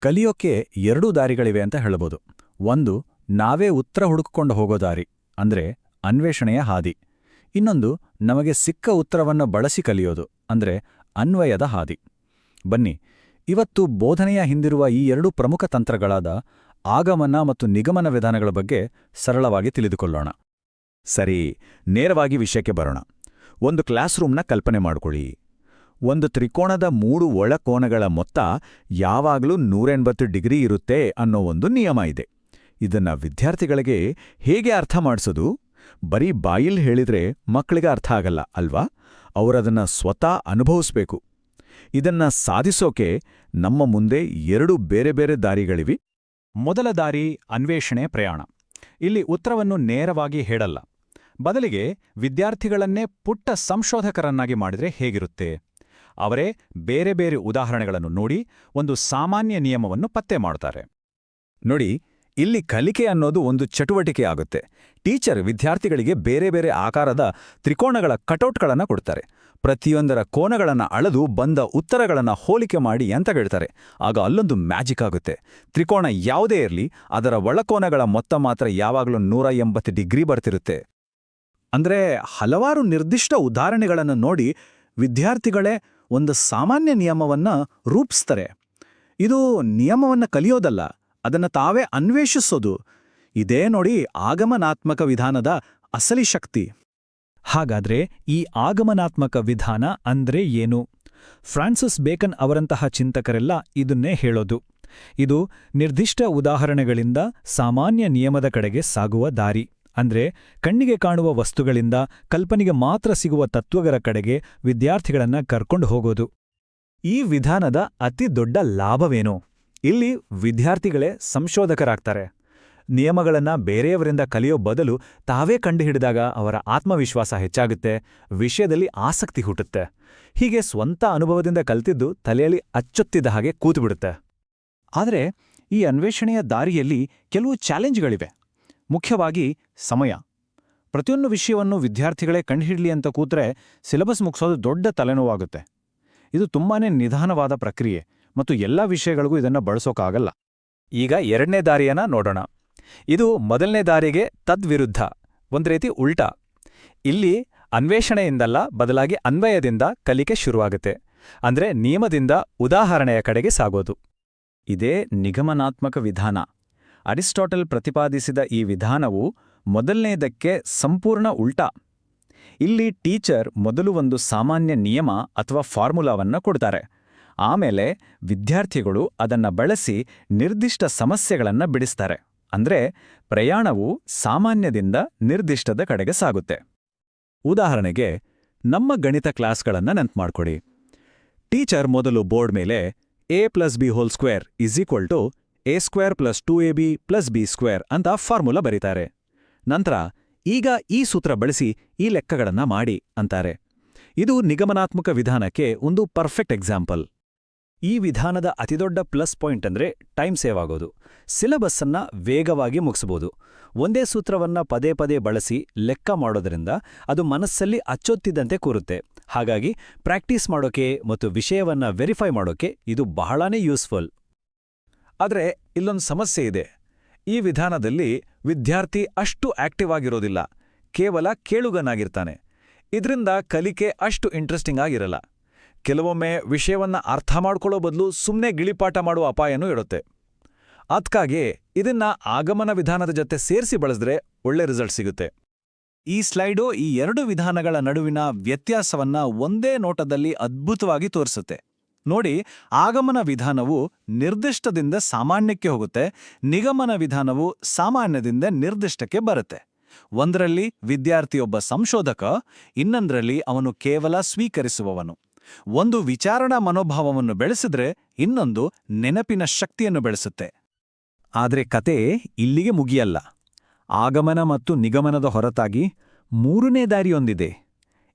ಕಲಿಯೋಕೆ ಎರಡೂ ದಾರಿಗಳಿವೆ ಅಂತ ಹೇಳಬಹುದು. ಒಂದು, ನಾವೇ ಉತ್ತರ ಹುಡುಕಿಕೊಂಡು ಹೋಗೋ ದಾರಿ, ಅಂದ್ರೆ ಅನ್ವೇಷಣೆಯ ಹಾದಿ. ಇನ್ನೊಂದು, ನಮಗೆ ಸಿಕ್ಕ ಉತ್ತರವನ್ನು ಬಳಸಿ ಕಲಿಯೋದು, ಅಂದ್ರೆ ಅನ್ವಯದ ಹಾದಿ. ಬನ್ನಿ, ಇವತ್ತು ಬೋಧನೆಯ ಹಿಂದಿರುವ ಈ ಎರಡು ಪ್ರಮುಖ ತಂತ್ರಗಳಾದ ಆಗಮನ ಮತ್ತು ನಿಗಮನ ವಿಧಾನಗಳ ಬಗ್ಗೆ ಸರಳವಾಗಿ ತಿಳಿದುಕೊಳ್ಳೋಣ. ಸರಿ, ನೇರವಾಗಿ ವಿಷಯಕ್ಕೆ ಬರೋಣ. ಒಂದು ಕ್ಲಾಸ್ ರೂಮ್ನ ಕಲ್ಪನೆ ಮಾಡ್ಕೊಳ್ಳಿ. ಒಂದು ತ್ರಿಕೋಣದ ಮೂರು ಒಳಕೋನಗಳ ಮೊತ್ತ ಯಾವಾಗಲೂ ನೂರೆಂಬತ್ತು ಡಿಗ್ರಿ ಇರುತ್ತೆ ಅನ್ನೋ ಒಂದು ನಿಯಮ ಇದೆ. ಇದನ್ನ ವಿದ್ಯಾರ್ಥಿಗಳಿಗೆ ಹೇಗೆ ಅರ್ಥ ಮಾಡಿಸೋದು? ಬರೀ ಬಾಯಿಲ್ ಹೇಳಿದ್ರೆ ಮಕ್ಕಳಿಗೆ ಅರ್ಥ ಆಗಲ್ಲ, ಅಲ್ವಾ? ಅವರದನ್ನ ಸ್ವತಃ ಅನುಭವಿಸ್ಬೇಕು. ಇದನ್ನ ಸಾಧಿಸೋಕೆ ನಮ್ಮ ಮುಂದೆ ಎರಡು ಬೇರೆ ಬೇರೆ ದಾರಿಗಳಿವೆ. ಮೊದಲ ದಾರಿ ಅನ್ವೇಷಣೆ ಪ್ರಯಾಣ. ಇಲ್ಲಿ ಉತ್ತರವನ್ನು ನೇರವಾಗಿ ಹೇಳಲ್ಲ. ಬದಲಿಗೆ ವಿದ್ಯಾರ್ಥಿಗಳನ್ನೇ ಪುಟ್ಟ ಸಂಶೋಧಕರನ್ನಾಗಿ ಮಾಡಿದ್ರೆ ಹೇಗಿರುತ್ತೆ? ಅವರೇ ಬೇರೆ ಬೇರೆ ಉದಾಹರಣೆಗಳನ್ನು ನೋಡಿ ಒಂದು ಸಾಮಾನ್ಯ ನಿಯಮವನ್ನು ಪತ್ತೆ ಮಾಡುತ್ತಾರೆ. ನೋಡಿ, ಇಲ್ಲಿ ಕಲಿಕೆ ಅನ್ನೋದು ಒಂದು ಚಟುವಟಿಕೆ ಆಗುತ್ತೆ. ಟೀಚರ್ ವಿದ್ಯಾರ್ಥಿಗಳಿಗೆ ಬೇರೆ ಬೇರೆ ಆಕಾರದ ತ್ರಿಕೋಣಗಳ ಕಟೌಟ್ಗಳನ್ನು ಕೊಡ್ತಾರೆ. ಪ್ರತಿಯೊಂದರ ಕೋನಗಳನ್ನು ಅಳೆದು ಬಂದ ಉತ್ತರಗಳನ್ನು ಹೋಲಿಕೆ ಮಾಡಿ ಅಂತ ಹೇಳ್ತಾರೆ. ಆಗ ಅಲ್ಲೊಂದು ಮ್ಯಾಜಿಕ್ ಆಗುತ್ತೆ. ತ್ರಿಕೋಣ ಯಾವುದೇ ಇರಲಿ, ಅದರ ಒಳಕೋನಗಳ ಮೊತ್ತ ಮಾತ್ರ ಯಾವಾಗಲೂ ನೂರ ಎಂಬತ್ತು ಡಿಗ್ರಿ ಬರ್ತಿರುತ್ತೆ. ಅಂದ್ರೆ ಹಲವಾರು ನಿರ್ದಿಷ್ಟ ಉದಾಹರಣೆಗಳನ್ನು ನೋಡಿ ವಿದ್ಯಾರ್ಥಿಗಳೇ ಒಂದು ಸಾಮಾನ್ಯ ನಿಯಮವನ್ನ ರೂಪಿಸ್ತಾರೆ. ಇದು ನಿಯಮವನ್ನ ಕಲಿಯೋದಲ್ಲ, ಅದನ್ನ ತಾವೇ ಅನ್ವೇಷಿಸೋದು. ಇದೇ ನೋಡಿ ಆಗಮನಾತ್ಮಕ ವಿಧಾನದ ಅಸಲಿ ಶಕ್ತಿ. ಹಾಗಾದ್ರೆ ಈ ಆಗಮನಾತ್ಮಕ ವಿಧಾನ ಅಂದ್ರೆ ಏನು? ಫ್ರಾನ್ಸಿಸ್ ಬೇಕನ್ ಅವರಂತಹ ಚಿಂತಕರೆಲ್ಲ ಇದನ್ನೇ ಹೇಳೋದು. ಇದು ನಿರ್ದಿಷ್ಟ ಉದಾಹರಣೆಗಳಿಂದ ಸಾಮಾನ್ಯ ನಿಯಮದ ಕಡೆಗೆ ಸಾಗುವ ದಾರಿ. ಅಂದ್ರೆ ಕಣ್ಣಿಗೆ ಕಾಣುವ ವಸ್ತುಗಳಿಂದ ಕಲ್ಪನೆಗೆ ಮಾತ್ರ ಸಿಗುವ ತತ್ವಗಳ ಕಡೆಗೆ ವಿದ್ಯಾರ್ಥಿಗಳನ್ನ ಕರ್ಕೊಂಡು ಹೋಗೋದು. ಈ ವಿಧಾನದ ಅತಿ ದೊಡ್ಡ ಲಾಭವೇನು? ಇಲ್ಲಿ ವಿದ್ಯಾರ್ಥಿಗಳೇ ಸಂಶೋಧಕರಾಗ್ತಾರೆ. ನಿಯಮಗಳನ್ನ ಬೇರೆಯವರಿಂದ ಕಲಿಯೋ ಬದಲು ತಾವೇ ಕಂಡುಹಿಡಿದಾಗ ಅವರ ಆತ್ಮವಿಶ್ವಾಸ ಹೆಚ್ಚಾಗುತ್ತೆ, ವಿಷಯದಲ್ಲಿ ಆಸಕ್ತಿ ಹುಟ್ಟುತ್ತೆ. ಹೀಗೆ ಸ್ವಂತ ಅನುಭವದಿಂದ ಕಲ್ತಿದ್ದು ತಲೆಯಲ್ಲಿ ಅಚ್ಚೊತ್ತಿದ ಹಾಗೆ ಕೂತುಬಿಡುತ್ತೆ ಆದರೆ ಈ ಅನ್ವೇಷಣೆಯ ದಾರಿಯಲ್ಲಿ ಕೆಲವು ಚಾಲೆಂಜ್ಗಳಿವೆ. ಮುಖ್ಯವಾಗಿ ಸಮಯ. ಪ್ರತಿಯೊಂದು ವಿಷಯವನ್ನು ವಿದ್ಯಾರ್ಥಿಗಳೇ ಕಂಡುಹಿಡಲಿ ಅಂತ ಕೂತ್ರೆ ಸಿಲೆಬಸ್ ಮುಗಿಸೋದು ದೊಡ್ಡ ತಲೆನೋವಾಗುತ್ತೆ. ಇದು ತುಂಬಾನೇ ನಿಧಾನವಾದ ಪ್ರಕ್ರಿಯೆ ಮತ್ತು ಎಲ್ಲ ವಿಷಯಗಳಿಗೂ ಇದನ್ನು ಬಳಸೋಕ್ಕಾಗಲ್ಲ ಈಗ ಎರಡನೇ ದಾರಿಯನ್ನ ನೋಡೋಣ. ಇದು ಮೊದಲನೇ ದಾರಿಗೆ ತದ್ವಿರುದ್ಧ, ಒಂದು ರೀತಿ ಉಲ್ಟಾ. ಇಲ್ಲಿ ಅನ್ವೇಷಣೆಯಿಂದಲ್ಲ ಬದಲಾಗಿ ಅನ್ವಯದಿಂದ ಕಲಿಕೆ ಶುರುವಾಗುತ್ತೆ. ಅಂದ್ರೆ ನಿಯಮದಿಂದ ಉದಾಹರಣೆಯ ಕಡೆಗೆ ಸಾಗೋದು. ಇದೇ ನಿಗಮನಾತ್ಮಕ ವಿಧಾನ. ಅರಿಸ್ಟಾಟಲ್ ಪ್ರತಿಪಾದಿಸಿದ ಈ ವಿಧಾನವು ಮೊದಲನೆಯದಕ್ಕೆ ಸಂಪೂರ್ಣ ಉಲ್ಟಾ. ಇಲ್ಲಿ ಟೀಚರ್ ಮೊದಲು ಒಂದು ಸಾಮಾನ್ಯ ನಿಯಮ ಅಥವಾ ಫಾರ್ಮುಲಾವನ್ನ ಕೊಡ್ತಾರೆ. ಆಮೇಲೆ ವಿದ್ಯಾರ್ಥಿಗಳು ಅದನ್ನ ಬಳಸಿ ನಿರ್ದಿಷ್ಟ ಸಮಸ್ಯೆಗಳನ್ನು ಬಿಡಿಸ್ತಾರೆ. ಅಂದ್ರೆ ಪ್ರಯಾಣವು ಸಾಮಾನ್ಯದಿಂದ ನಿರ್ದಿಷ್ಟದ ಕಡೆಗೆ ಸಾಗುತ್ತೆ. ಉದಾಹರಣೆಗೆ, ನಮ್ಮ ಗಣಿತ ಕ್ಲಾಸ್ಗಳನ್ನು ನೆನ್ಪು ಮಾಡ್ಕೊಡಿ ಟೀಚರ್ ಮೊದಲು ಬೋರ್ಡ್ ಮೇಲೆ A plus B whole square is equal to A square plus two A B plus B square ಅಂತ ಫಾರ್ಮುಲಾ ಬರೀತಾರೆ. ನಂತರ ಈಗ ಈ ಸೂತ್ರ ಬಳಸಿ ಈ ಲೆಕ್ಕಗಳನ್ನ ಮಾಡಿ ಅಂತಾರೆ. ಇದು ನಿಗಮನಾತ್ಮಕ ವಿಧಾನಕ್ಕೆ ಒಂದು ಪರ್ಫೆಕ್ಟ್ ಎಕ್ಸಾಂಪಲ್ ಈ ವಿಧಾನದ ಅತಿದೊಡ್ಡ ಪ್ಲಸ್ ಪಾಯಿಂಟ್ ಅಂದ್ರೆ ಟೈಮ್ ಸೇವ್ ಆಗೋದು. ಸಿಲಬಸ್ಸನ್ನ ವೇಗವಾಗಿ ಮುಗಿಸಬಹುದು ಒಂದೇ ಸೂತ್ರವನ್ನ ಪದೇ ಪದೇ ಬಳಸಿ ಲೆಕ್ಕ ಮಾಡೋದರಿಂದ ಅದು ಮನಸ್ಸಲ್ಲಿ ಅಚ್ಚೊತ್ತಿದ್ದಂತೆ ಕೂರುತ್ತೆ. ಹಾಗಾಗಿ ಪ್ರಾಕ್ಟೀಸ್ ಮಾಡೋಕೆ ಮತ್ತು ವಿಷಯವನ್ನ ವೆರಿಫೈ ಮಾಡೋಕೆ ಇದು ಬಹಳಾನೇ ಯೂಸ್ಫುಲ್ ಆದರೆ ಇಲ್ಲೊಂದು ಸಮಸ್ಯೆ ಇದೆ. ಈ ವಿಧಾನದಲ್ಲಿ ವಿದ್ಯಾರ್ಥಿ ಅಷ್ಟು ಆಕ್ಟಿವ್ ಆಗಿರೋದಿಲ್ಲ. ಕೇವಲ ಕೇಳುಗನಾಗಿರ್ತಾನೆ. ಇದರಿಂದ ಕಲಿಕೆ ಅಷ್ಟು ಇಂಟ್ರೆಸ್ಟಿಂಗ್ ಆಗಿರಲ್ಲ. ಕೆಲವೊಮ್ಮೆ ವಿಷಯವನ್ನ ಅರ್ಥ ಮಾಡ್ಕೊಳ್ಳೋ ಬದಲು ಸುಮ್ಮನೆ ಗಿಳಿಪಾಠ ಮಾಡುವ ಅಪಾಯನೂ ಇರುತ್ತೆ. ಅದಕ್ಕಾಗಿ ಇದನ್ನ ಆಗಮನ ವಿಧಾನದ ಜೊತೆ ಸೇರಿಸಿ ಬಳಸಿದ್ರೆ ಒಳ್ಳೆ ರಿಸಲ್ಟ್ ಸಿಗುತ್ತೆ. ಈ ಸ್ಲೈಡು ಈ ಎರಡು ವಿಧಾನಗಳ ನಡುವಿನ ವ್ಯತ್ಯಾಸವನ್ನ ಒಂದೇ ನೋಟದಲ್ಲಿ ಅದ್ಭುತವಾಗಿ ತೋರಿಸುತ್ತೆ. ನೋಡಿ, ಆಗಮನ ವಿಧಾನವು ನಿರ್ದಿಷ್ಟದಿಂದ ಸಾಮಾನ್ಯಕ್ಕೆ ಹೋಗುತ್ತೆ, ನಿಗಮನ ವಿಧಾನವು ಸಾಮಾನ್ಯದಿಂದ ನಿರ್ದಿಷ್ಟಕ್ಕೆ ಬರುತ್ತೆ. ಒಂದರಲ್ಲಿ ವಿದ್ಯಾರ್ಥಿಯೊಬ್ಬ ಸಂಶೋಧಕ, ಇನ್ನೊಂದರಲ್ಲಿ ಅವನು ಕೇವಲ ಸ್ವೀಕರಿಸುವವನು. ಒಂದು ವಿಚಾರಣಾ ಮನೋಭಾವವನ್ನು ಬೆಳೆಸಿದ್ರೆ ಇನ್ನೊಂದು ನೆನಪಿನ ಶಕ್ತಿಯನ್ನು ಬೆಳೆಸುತ್ತೆ. ಆದರೆ ಕತೆ ಇಲ್ಲಿಗೆ ಮುಗಿಯಲ್ಲ. ಆಗಮನ ಮತ್ತು ನಿಗಮನದ ಹೊರತಾಗಿ ಮೂರನೇ ದಾರಿಯೊಂದಿದೆ.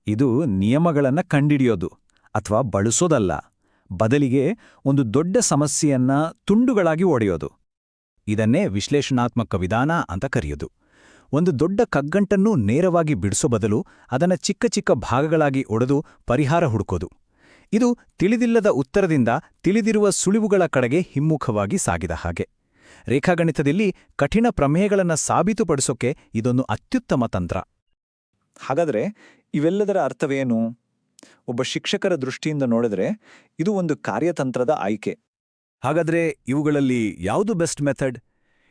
ಇದು ನಿಯಮಗಳನ್ನು ಕಂಡಿಡಿಯೋದು ಅಥವಾ ಬಳಸೋದಲ್ಲ. ಬದಲಿಗೆ ಒಂದು ದೊಡ್ಡ ಸಮಸ್ಯೆಯನ್ನ ತುಂಡುಗಳಾಗಿ ಒಡೆಯೋದು. ಇದನ್ನೇ ವಿಶ್ಲೇಷಣಾತ್ಮಕ ವಿಧಾನ ಅಂತ ಕರೆಯೋದು. ಒಂದು ದೊಡ್ಡ ಕಗ್ಗಂಟನ್ನು ನೇರವಾಗಿ ಬಿಡಿಸೋ ಬದಲು ಅದನ್ನ ಚಿಕ್ಕ ಚಿಕ್ಕ ಭಾಗಗಳಾಗಿ ಒಡೆದು ಪರಿಹಾರ ಹುಡುಕೋದು. ಇದು ತಿಳಿದಿಲ್ಲದ ಉತ್ತರದಿಂದ ತಿಳಿದಿರುವ ಸುಳಿವುಗಳ ಕಡೆಗೆ ಹಿಮ್ಮುಖವಾಗಿ ಸಾಗಿದ ಹಾಗೆ. ರೇಖಾಗಣಿತದಲ್ಲಿ ಕಠಿಣ ಪ್ರಮೇಯಗಳನ್ನು ಸಾಬೀತುಪಡಿಸೋಕೆ ಇದೊಂದು ಅತ್ಯುತ್ತಮ ತಂತ್ರ. ಹಾಗಾದರೆ ಇವೆಲ್ಲದರ ಅರ್ಥವೇನು? ಒಬ್ಬ ಶಿಕ್ಷಕರ ದೃಷ್ಟಿಯಿಂದ ನೋಡಿದ್ರೆ ಇದು ಒಂದು ಕಾರ್ಯತಂತ್ರದ ಆಯ್ಕೆ. ಹಾಗಾದ್ರೆ ಇವುಗಳಲ್ಲಿ ಯಾವುದು ಬೆಸ್ಟ್ ಮೆಥಡ್?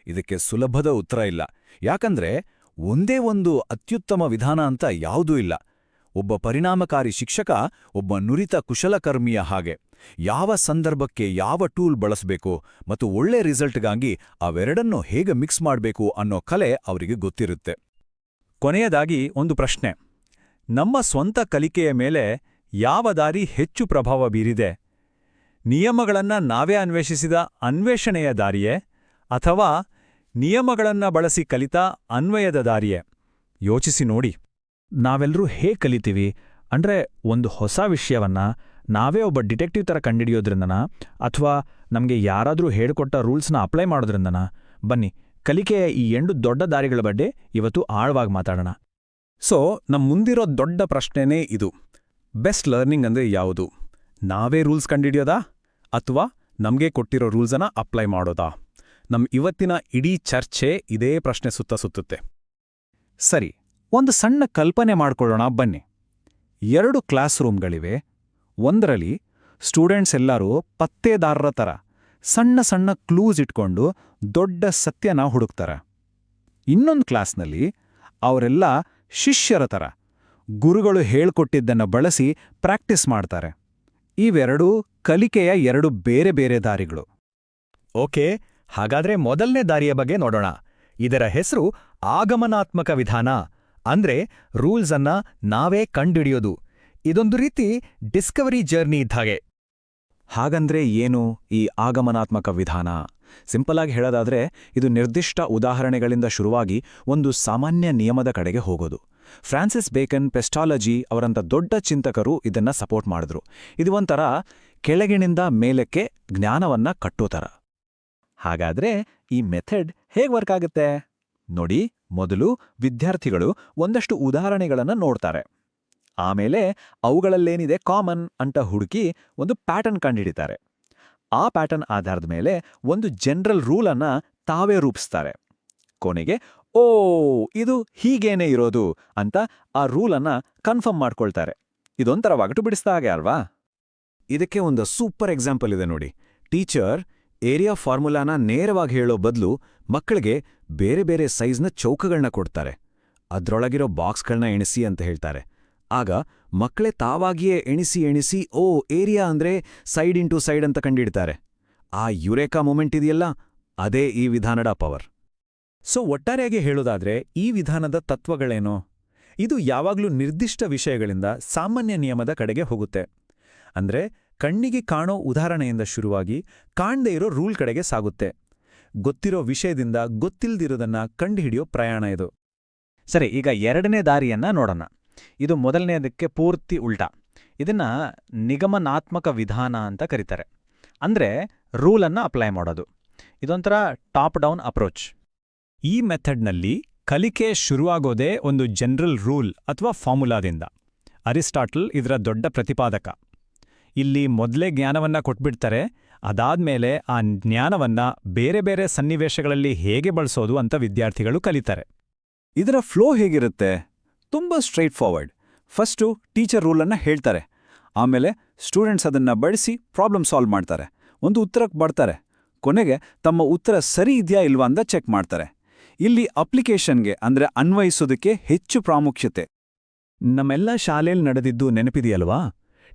ಇದಕ್ಕೆ ಸುಲಭದ ಉತ್ತರ ಇಲ್ಲ. ಯಾಕಂದ್ರೆ ಒಂದೇ ಒಂದು ಅತ್ಯುತ್ತಮ ವಿಧಾನ ಅಂತ ಯಾವುದೂ ಇಲ್ಲ. ಒಬ್ಬ ಪರಿಣಾಮಕಾರಿ ಶಿಕ್ಷಕ ಒಬ್ಬ ನುರಿತ ಕುಶಲಕರ್ಮಿಯ ಹಾಗೆ. ಯಾವ ಸಂದರ್ಭಕ್ಕೆ ಯಾವ ಟೂಲ್ ಬಳಸಬೇಕು ಮತ್ತು ಒಳ್ಳೆ ರಿಸಲ್ಟ್ಗಾಗಿ ಅವೆರಡನ್ನೂ ಹೇಗೆ ಮಿಕ್ಸ್ ಮಾಡಬೇಕು ಅನ್ನೋ ಕಲೆ ಅವರಿಗೆ ಗೊತ್ತಿರುತ್ತೆ. ಕೊನೆಯದಾಗಿ ಒಂದು ಪ್ರಶ್ನೆ. ನಮ್ಮ ಸ್ವಂತ ಕಲಿಕೆಯ ಮೇಲೆ ಯಾವ ದಾರಿ ಹೆಚ್ಚು ಪ್ರಭಾವ ಬೀರಿದೆ? ನಿಯಮಗಳನ್ನ ನಾವೇ ಅನ್ವೇಷಿಸಿದ ಅನ್ವೇಷಣೆಯ ದಾರಿಯೇ? ಅಥವಾ ನಿಯಮಗಳನ್ನ ಬಳಸಿ ಕಲಿತ ಅನ್ವಯದ ದಾರಿಯೇ? ಯೋಚಿಸಿ ನೋಡಿ. ನಾವೆಲ್ಲರೂ ಹೇಗೆ ಕಲಿತೀವಿ? ಅಂದ್ರೆ ಒಂದು ಹೊಸ ವಿಷಯವನ್ನ ನಾವೇ ಒಬ್ಬ ಡಿಟೆಕ್ಟಿವ್ ಥರ ಕಂಡುಹಿಡಿಯೋದ್ರಿಂದನ ಅಥವಾ ನಮಗೆ ಯಾರಾದರೂ ಹೇಳ್ಕೊಟ್ಟ ರೂಲ್ಸ್ನ ಅಪ್ಲೈ ಮಾಡೋದ್ರಿಂದನ? ಬನ್ನಿ, ಕಲಿಕೆಯ ಈ ಎಂಟು ದೊಡ್ಡ ದಾರಿಗಳ ಬಗ್ಗೆ ಇವತ್ತು ಆಳವಾಗಿ ಮಾತಾಡೋಣ. ಸೊ ನಮ್ಮ ಮುಂದಿರೋ ದೊಡ್ಡ ಪ್ರಶ್ನೆನೇ ಇದು. ಬೆಸ್ಟ್ ಲರ್ನಿಂಗ್ ಅಂದ್ರೆ ಯಾವುದು? ನಾವೇ ರೂಲ್ಸ್ ಕಂಡಿಡಿಯೋದಾ? ಅಥವಾ ನಮಗೆ ಕೊಟ್ಟಿರೋ ರೂಲ್ಸನ್ನು ಅಪ್ಲೈ ಮಾಡೋದಾ? ನಮ್ಮ ಇವತ್ತಿನ ಇಡೀ ಚರ್ಚೆ ಇದೇ ಪ್ರಶ್ನೆ ಸುತ್ತ ಸುತ್ತುತ್ತೆ. ಸರಿ, ಒಂದು ಸಣ್ಣ ಕಲ್ಪನೆ ಮಾಡಿಕೊಳ್ಳೋಣ, ಬನ್ನಿ. ಎರಡು ಕ್ಲಾಸ್ ರೂಮ್ಗಳಿವೆ ಒಂದರಲ್ಲಿ ಸ್ಟೂಡೆಂಟ್ಸ್ ಎಲ್ಲರೂ ಪತ್ತೆದಾರರ ಥರ ಸಣ್ಣ ಸಣ್ಣ ಕ್ಲೂಸ್ ಇಟ್ಕೊಂಡು ದೊಡ್ಡ ಸತ್ಯನ ಹುಡುಕ್ತಾರೆ. ಇನ್ನೊಂದು ಕ್ಲಾಸ್ನಲ್ಲಿ ಅವರೆಲ್ಲ ಶಿಷ್ಯರ ಥರ ಗುರುಗಳು ಹೇಳ್ಕೊಟ್ಟಿದ್ದನ್ನು ಬಳಸಿ ಪ್ರಾಕ್ಟೀಸ್ ಮಾಡ್ತಾರೆ. ಇವೆರಡೂ ಕಲಿಕೆಯ ಎರಡು ಬೇರೆ ಬೇರೆ ದಾರಿಗಳು. ಓಕೆ, ಹಾಗಾದ್ರೆ ಮೊದಲನೇ ದಾರಿಯ ಬಗ್ಗೆ ನೋಡೋಣ. ಇದರ ಹೆಸರು ಆಗಮನಾತ್ಮಕ ವಿಧಾನ. ಅಂದ್ರೆ ರೂಲ್ಸ್ ಅನ್ನ ನಾವೇ ಕಂಡುಹಿಡಿಯೋದು. ಇದೊಂದು ರೀತಿ ಡಿಸ್ಕವರಿ ಜರ್ನಿ ಇದ್ದಾಗೆ ಹಾಗಂದ್ರೆ ಏನು ಈ ಆಗಮನಾತ್ಮಕ ವಿಧಾನ? ಸಿಂಪಲ್ ಆಗಿ ಹೇಳೋದಾದ್ರೆ, ಇದು ನಿರ್ದಿಷ್ಟ ಉದಾಹರಣೆಗಳಿಂದ ಶುರುವಾಗಿ ಒಂದು ಸಾಮಾನ್ಯ ನಿಯಮದ ಕಡೆಗೆ ಹೋಗೋದು. ಫ್ರಾನ್ಸಿಸ್ ಬೇಕನ್ ಪೆಸ್ಟಾಲಜಿ ಅವರಂಥ ದೊಡ್ಡ ಚಿಂತಕರು ಇದನ್ನ ಸಪೋರ್ಟ್ ಮಾಡಿದ್ರು. ಇದು ಒಂಥರ ಕೆಳಗಿನಿಂದ ಮೇಲಕ್ಕೆ ಜ್ಞಾನವನ್ನ ಕಟ್ಟೋ ಥರ. ಹಾಗಾದ್ರೆ ಈ ಮೆಥಡ್ ಹೇಗೆ ವರ್ಕ್ ಆಗುತ್ತೆ? ನೋಡಿ, ಮೊದಲು ವಿದ್ಯಾರ್ಥಿಗಳು ಒಂದಷ್ಟು ಉದಾಹರಣೆಗಳನ್ನು ನೋಡ್ತಾರೆ. ಆಮೇಲೆ ಅವುಗಳಲ್ಲೇನಿದೆ ಕಾಮನ್ ಅಂತ ಹುಡುಕಿ ಒಂದು ಪ್ಯಾಟರ್ನ್ ಕಂಡುಹಿಡಿತಾರೆ ಆ ಪ್ಯಾಟರ್ನ್ ಆಧಾರದ ಮೇಲೆ ಒಂದು ಜನರಲ್ ರೂಲನ್ನು ತಾವೇ ರೂಪಿಸ್ತಾರೆ. ಕೊನೆಗೆ, ಓ, ಇದು ಹೀಗೇನೆ ಇರೋದು ಅಂತ ಆ ರೂಲನ್ನು ಕನ್ಫರ್ಮ್ ಮಾಡ್ಕೊಳ್ತಾರೆ. ಇದೊಂಥರ ಒಗಟು ಬಿಡಿಸ್ತಾ ಹಾಗೆ ಅಲ್ವಾ? ಇದಕ್ಕೆ ಒಂದು ಸೂಪರ್ ಎಕ್ಸಾಂಪಲ್ ಇದೆ ನೋಡಿ. ಟೀಚರ್ ಏರಿಯಾ ಫಾರ್ಮುಲಾನ ನೇರವಾಗಿ ಹೇಳೋ ಬದಲು ಮಕ್ಕಳಿಗೆ ಬೇರೆ ಬೇರೆ ಸೈಜ್ನ ಚೌಕಗಳನ್ನ ಕೊಡ್ತಾರೆ. ಅದರೊಳಗಿರೋ ಬಾಕ್ಸ್ಗಳನ್ನ ಎಣಿಸಿ ಅಂತ ಹೇಳ್ತಾರೆ. ಆಗ ಮಕ್ಕಳೇ ತಾವಾಗಿಯೇ ಎಣಿಸಿ ಎಣಿಸಿ, ಓ, ಏರಿಯಾ ಅಂದ್ರೆ ಸೈಡ್ ಇಂಟು ಸೈಡ್ ಅಂತ ಕಂಡಿಡ್ತಾರೆ. ಆ ಯುರೇಕಾ ಮೂಮೆಂಟ್ ಇದೆಯಲ್ಲ, ಅದೇ ಈ ವಿಧಾನದ ಪವರ್. ಸೊ, ಒಟ್ಟಾರೆಯಾಗಿ ಹೇಳೋದಾದ್ರೆ, ಈ ವಿಧಾನದ ತತ್ವಗಳೇನೋ? ಇದು ಯಾವಾಗಲೂ ನಿರ್ದಿಷ್ಟ ವಿಷಯಗಳಿಂದ ಸಾಮಾನ್ಯ ನಿಯಮದ ಕಡೆಗೆ ಹೋಗುತ್ತೆ. ಅಂದ್ರೆ, ಕಣ್ಣಿಗೆ ಕಾಣೋ ಉದಾಹರಣೆಯಿಂದ ಶುರುವಾಗಿ ಕಾಣ್ದೇ ಇರೋ ರೂಲ್ ಕಡೆಗೆ ಸಾಗುತ್ತೆ. ಗೊತ್ತಿರೋ ವಿಷಯದಿಂದ ಗೊತ್ತಿಲ್ದಿರೋದನ್ನ ಕಂಡುಹಿಡಿಯೋ ಪ್ರಯಾಣ ಇದು. ಸರಿ, ಈಗ ಎರಡನೇ ದಾರಿಯನ್ನ ನೋಡೋಣ. ಇದು ಮೊದಲನೆಯದಕ್ಕೆ ಪೂರ್ತಿ ಉಲ್ಟಾ. ಇದನ್ನ ನಿಗಮನಾತ್ಮಕ ವಿಧಾನ ಅಂತ ಕರೀತಾರೆ. ಅಂದ್ರೆ ರೂಲನ್ನು ಅಪ್ಲೈ ಮಾಡೋದು. ಇದೊಂಥರ ಟಾಪ್ ಡೌನ್ ಅಪ್ರೋಚ್. ಈ ಮೆಥಡ್ನಲ್ಲಿ ಕಲಿಕೆ ಶುರುವಾಗೋದೇ ಒಂದು ಜನರಲ್ ರೂಲ್ ಅಥವಾ ಫಾರ್ಮುಲಾದಿಂದ. ಅರಿಸ್ಟಾಟಲ್ ಇದರ ದೊಡ್ಡ ಪ್ರತಿಪಾದಕ. ಇಲ್ಲಿ ಮೊದಲೇ ಜ್ಞಾನವನ್ನ ಕೊಟ್ಬಿಡ್ತಾರೆ, ಅದಾದ್ಮೇಲೆ ಆ ಜ್ಞಾನವನ್ನ ಬೇರೆ ಬೇರೆ ಸನ್ನಿವೇಶಗಳಲ್ಲಿ ಹೇಗೆ ಬಳಸೋದು ಅಂತ ವಿದ್ಯಾರ್ಥಿಗಳು ಕಲಿತಾರೆ. ಇದರ ಫ್ಲೋ ಹೇಗಿರುತ್ತೆ? ತುಂಬ ಸ್ಟ್ರೈಟ್ ಫಾರ್ವರ್ಡ್ ಫಸ್ಟು ಟೀಚರ್ ರೂಲನ್ನು ಹೇಳ್ತಾರೆ. ಆಮೇಲೆ ಸ್ಟೂಡೆಂಟ್ಸ್ ಅದನ್ನ ಬಳಸಿ ಪ್ರಾಬ್ಲಮ್ ಸಾಲ್ವ್ ಮಾಡ್ತಾರೆ. ಒಂದು ಉತ್ತರಕ್ಕೆ ಬರ್ತಾರೆ. ಕೊನೆಗೆ ತಮ್ಮ ಉತ್ತರ ಸರಿ ಇದೆಯಾ ಇಲ್ವಾ ಅಂತ ಚೆಕ್ ಮಾಡ್ತಾರೆ. ಇಲ್ಲಿ ಅಪ್ಲಿಕೇಶನ್ಗೆ ಅಂದ್ರೆ ಅನ್ವಯಿಸೋದಕ್ಕೆ ಹೆಚ್ಚು ಪ್ರಾಮುಖ್ಯತೆ. ನಮ್ಮೆಲ್ಲ ಶಾಲೆಯಲ್ಲಿ ನಡೆದಿದ್ದು ನೆನಪಿದೆಯಲ್ವಾ?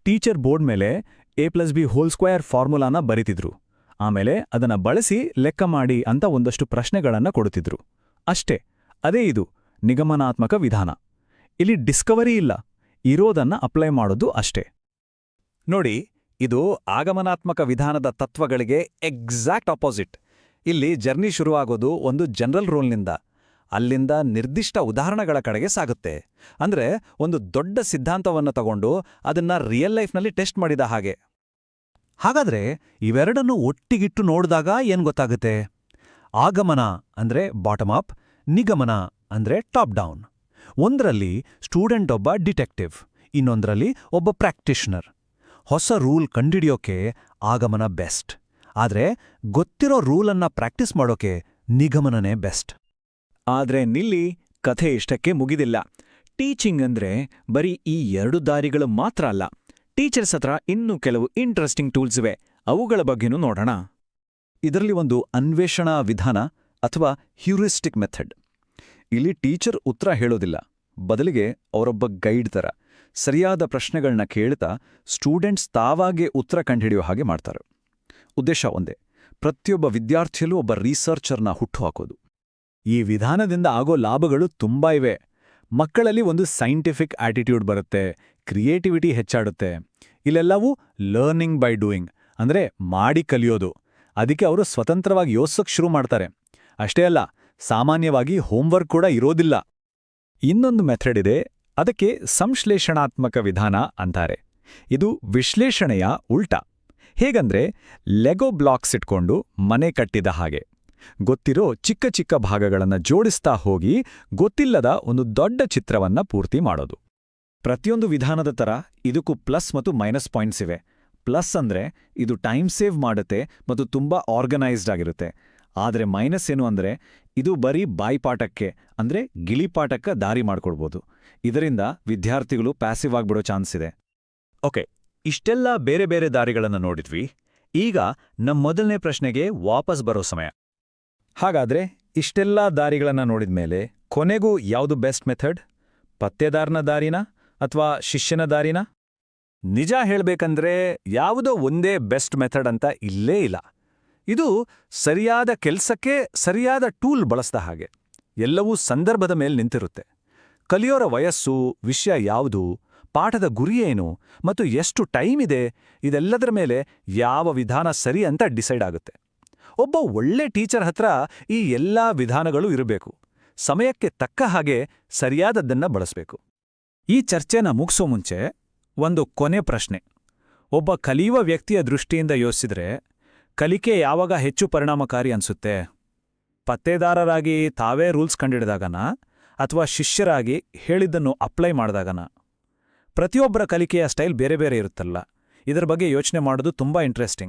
ಟೀಚರ್ ಬೋರ್ಡ್ ಮೇಲೆ A plus B whole square ಫಾರ್ಮುಲಾನ ಬರಿತಿದ್ರು. ಆಮೇಲೆ ಅದನ್ನ ಬಳಸಿ ಲೆಕ್ಕ ಮಾಡಿ ಅಂತ ಒಂದಷ್ಟು ಪ್ರಶ್ನೆಗಳನ್ನು ಕೊಡುತ್ತಿದ್ರು. ಅಷ್ಟೇ, ಅದೇ ಇದು ನಿಗಮನಾತ್ಮಕ ವಿಧಾನ. ಇಲ್ಲಿ ಡಿಸ್ಕವರಿ ಇಲ್ಲ. ಇರೋದನ್ನ ಅಪ್ಲೈ ಮಾಡೋದು ಅಷ್ಟೇ. ನೋಡಿ, ಇದು ಆಗಮನಾತ್ಮಕ ವಿಧಾನದ ತತ್ವಗಳಿಗೆ ಎಕ್ಸಾಕ್ಟ್ ಅಪೋಸಿಟ್ ಇಲ್ಲಿ ಜರ್ನಿ ಶುರುವಾಗೋದು ಒಂದು ಜನರಲ್ ರೂಲ್ನಿಂದ ಅಲ್ಲಿಂದ ನಿರ್ದಿಷ್ಟ ಉದಾಹರಣೆಗಳ ಕಡೆಗೆ ಸಾಗುತ್ತೆ. ಅಂದ್ರೆ ಒಂದು ದೊಡ್ಡ ಸಿದ್ಧಾಂತವನ್ನು ತಗೊಂಡು ಅದನ್ನ ರಿಯಲ್ ಲೈಫ್ನಲ್ಲಿ ಟೆಸ್ಟ್ ಮಾಡಿದ ಹಾಗೆ. ಹಾಗಾದ್ರೆ ಇವೆರಡನ್ನು ಒಟ್ಟಿಗಿಟ್ಟು ನೋಡಿದಾಗ ಏನ್ ಗೊತ್ತಾಗುತ್ತೆ? ಆಗಮನ ಅಂದ್ರೆ ಬಾಟಮ್ ಅಪ್ ನಿಗಮನ ಅಂದ್ರೆ ಟಾಪ್ ಡೌನ್ ಒಂದರಲ್ಲಿ ಸ್ಟೂಡೆಂಟ್ ಒಬ್ಬ ಡಿಟೆಕ್ಟಿವ್, ಇನ್ನೊಂದರಲ್ಲಿ ಒಬ್ಬ ಪ್ರಾಕ್ಟೀಷನರ್. ಹೊಸ ರೂಲ್ ಕಂಡಿಡಿಯೋಕೆ ಆಗಮನ ಬೆಸ್ಟ್. ಆದರೆ ಗೊತ್ತಿರೋ ರೂಲನ್ನು ಪ್ರಾಕ್ಟೀಸ್ ಮಾಡೋಕೆ ನಿಗಮನನೇ ಬೆಸ್ಟ್. ಆದರೆ ನಿಲ್ಲಿ ಕಥೆ ಇಷ್ಟಕ್ಕೆ ಮುಗಿದಿಲ್ಲ. ಟೀಚಿಂಗ್ ಅಂದ್ರೆ ಬರೀ ಈ ಎರಡು ದಾರಿಗಳು ಮಾತ್ರ ಅಲ್ಲ. ಟೀಚರ್ಸ್ ಹತ್ರ ಇನ್ನೂ ಕೆಲವು ಇಂಟ್ರೆಸ್ಟಿಂಗ್ ಟೂಲ್ಸ್ ಇವೆ. ಅವುಗಳ ಬಗ್ಗೆನೂ ನೋಡೋಣ. ಇದರಲ್ಲಿ ಒಂದು ಅನ್ವೇಷಣಾ ವಿಧಾನ ಅಥವಾ ಹ್ಯೂರಿಸ್ಟಿಕ್ ಮೆಥಡ್. ಇಲ್ಲಿ ಟೀಚರ್ ಉತ್ತರ ಹೇಳೋದಿಲ್ಲ. ಬದಲಿಗೆ ಅವರೊಬ್ಬ ಗೈಡ್ ಥರ ಸರಿಯಾದ ಪ್ರಶ್ನೆಗಳನ್ನ ಕೇಳ್ತಾ ಸ್ಟೂಡೆಂಟ್ಸ್ ತಾವಾಗೆ ಉತ್ತರ ಕಂಡುಹಿಡಿಯೋ ಹಾಗೆ ಮಾಡ್ತಾರೆ. ಉದ್ದೇಶ ಒಂದೇ, ಪ್ರತಿಯೊಬ್ಬ ವಿದ್ಯಾರ್ಥಿಯಲ್ಲೂ ಒಬ್ಬ ರಿಸರ್ಚರ್ನ ಹುಟ್ಟುಹಾಕೋದು ಈ ವಿಧಾನದಿಂದ ಆಗೋ ಲಾಭಗಳು ತುಂಬಾ ಇವೆ. ಮಕ್ಕಳಲ್ಲಿ ಒಂದು ಸೈಂಟಿಫಿಕ್ ಆಟಿಟ್ಯೂಡ್ ಬರುತ್ತೆ, ಕ್ರಿಯೇಟಿವಿಟಿ ಹೆಚ್ಚಾಡುತ್ತೆ. ಇಲ್ಲೆಲ್ಲವೂ ಲರ್ನಿಂಗ್ ಬೈ ಡೂಯಿಂಗ್, ಅಂದ್ರೆ ಮಾಡಿ ಕಲಿಯೋದು. ಅದಕ್ಕೆ ಅವರು ಸ್ವತಂತ್ರವಾಗಿ ಯೋಚಿಸೋಕೆ ಶುರು ಮಾಡ್ತಾರೆ. ಅಷ್ಟೇ ಅಲ್ಲ ಸಾಮಾನ್ಯವಾಗಿ ಹೋಮ್ವರ್ಕ್ ಕೂಡ ಇರೋದಿಲ್ಲ. ಇನ್ನೊಂದು ಮೆಥಡ್ ಇದೆ, ಅದಕ್ಕೆ ಸಂಶ್ಲೇಷಣಾತ್ಮಕ ವಿಧಾನ ಅಂತಾರೆ. ಇದು ವಿಶ್ಲೇಷಣೆಯ ಉಲ್ಟ. ಹೇಗಂದ್ರೆ, ಲೆಗೋ ಬ್ಲಾಕ್ಸ್ ಇಟ್ಕೊಂಡು ಮನೆ ಕಟ್ಟಿದ ಹಾಗೆ. ಗೊತ್ತಿರೋ ಚಿಕ್ಕ ಚಿಕ್ಕ ಭಾಗಗಳನ್ನ ಜೋಡಿಸ್ತಾ ಹೋಗಿ ಗೊತ್ತಿಲ್ಲದ ಒಂದು ದೊಡ್ಡ ಚಿತ್ರವನ್ನ ಪೂರ್ತಿ ಮಾಡೋದು. ಪ್ರತಿಯೊಂದು ವಿಧಾನದ ತರ ಇದಕ್ಕೂ ಪ್ಲಸ್ ಮತ್ತು ಮೈನಸ್ ಪಾಯಿಂಟ್ಸ್ ಇವೆ. ಪ್ಲಸ್ ಅಂದ್ರೆ ಇದು ಟೈಮ್ ಸೇವ್ ಮಾಡುತ್ತೆ ಮತ್ತು ತುಂಬಾ ಆರ್ಗನೈಸ್ಡ್ ಆಗಿರುತ್ತೆ. ಆದರೆ ಮೈನಸ್ ಏನು ಅಂದ್ರೆ ಇದು ಬರೀ ಬಾಯ್ಪಾಠಕ್ಕೆ ಅಂದ್ರೆ ಗಿಳಿಪಾಠಕ್ಕೆ ದಾರಿ ಮಾಡಿಕೊಡ್ಬೋದು. ಇದರಿಂದ ವಿದ್ಯಾರ್ಥಿಗಳು ಪ್ಯಾಸಿವ್ ಆಗ್ಬಿಡೋ ಚಾನ್ಸ್ ಇದೆ. ಓಕೆ ಇಷ್ಟೆಲ್ಲ ಬೇರೆ ಬೇರೆ ದಾರಿಗಳನ್ನು ನೋಡಿದ್ವಿ. ಈಗ ನಮ್ಮ ಮೊದಲನೇ ಪ್ರಶ್ನೆಗೆ ವಾಪಸ್ ಬರೋ ಸಮಯ. ಹಾಗಾದ್ರೆ ಇಷ್ಟೆಲ್ಲ ನೋಡಿದ ಮೇಲೆ ಕೊನೆಗೂ ಯಾವುದು ಬೆಸ್ಟ್ ಮೆಥಡ್ ಪತ್ತೆದಾರನ ದಾರಿನ ಅಥವಾ ಶಿಷ್ಯನ ದಾರಿನ? ನಿಜ ಹೇಳಬೇಕಂದ್ರೆ ಯಾವುದೋ ಒಂದೇ ಬೆಸ್ಟ್ ಮೆಥಡ್ ಅಂತ ಇಲ್ಲೇ ಇಲ್ಲ. ಇದು ಸರಿಯಾದ ಕೆಲಸಕ್ಕೆ ಸರಿಯಾದ ಟೂಲ್ ಬಳಸ್ದ ಹಾಗೆ. ಎಲ್ಲವೂ ಸಂದರ್ಭದ ಮೇಲೆ ನಿಂತಿರುತ್ತೆ. ಕಲಿಯೋರ ವಯಸ್ಸು, ವಿಷಯ ಯಾವುದು, ಪಾಠದ ಗುರಿಯೇನು ಮತ್ತು ಎಷ್ಟು ಟೈಮ್ ಇದೆ, ಇದೆಲ್ಲದರ ಮೇಲೆ ಯಾವ ವಿಧಾನ ಸರಿ ಅಂತ ಡಿಸೈಡ್ ಆಗುತ್ತೆ. ಒಬ್ಬ ಒಳ್ಳೆ ಟೀಚರ್ ಹತ್ರ ಈ ಎಲ್ಲಾ ವಿಧಾನಗಳು ಇರಬೇಕು. ಸಮಯಕ್ಕೆ ತಕ್ಕ ಹಾಗೆ ಸರಿಯಾದದ್ದನ್ನ ಬಳಸಬೇಕು. ಈ ಚರ್ಚೆನ ಮುಗಿಸೋ ಮುಂಚೆ ಒಂದು ಕೊನೆ ಪ್ರಶ್ನೆ. ಒಬ್ಬ ಕಲಿಯುವ ವ್ಯಕ್ತಿಯ ದೃಷ್ಟಿಯಿಂದ ಯೋಚಿಸಿದ್ರೆ ಕಲಿಕೆ ಯಾವಾಗ ಹೆಚ್ಚು ಪರಿಣಾಮಕಾರಿ ಅನ್ಸುತ್ತೆ? ಪತ್ತೇದಾರರಾಗಿ ತಾವೇ ರೂಲ್ಸ್ ಕಂಡಿಡಿದಾಗನ? ಅಥವಾ ಶಿಷ್ಯರಾಗಿ ಹೇಳಿದ್ದನ್ನು ಅಪ್ಲೈ ಮಾಡಿದಾಗನ? ಪ್ರತಿಯೊಬ್ಬರ ಕಲಿಕೆಯ ಸ್ಟೈಲ್ ಬೇರೆ ಬೇರೆ ಇರುತ್ತಲ್ಲ. ಇದರ ಬಗ್ಗೆ ಯೋಚನೆ ಮಾಡೋದು ತುಂಬಾ ಇಂಟ್ರೆಸ್ಟಿಂಗ್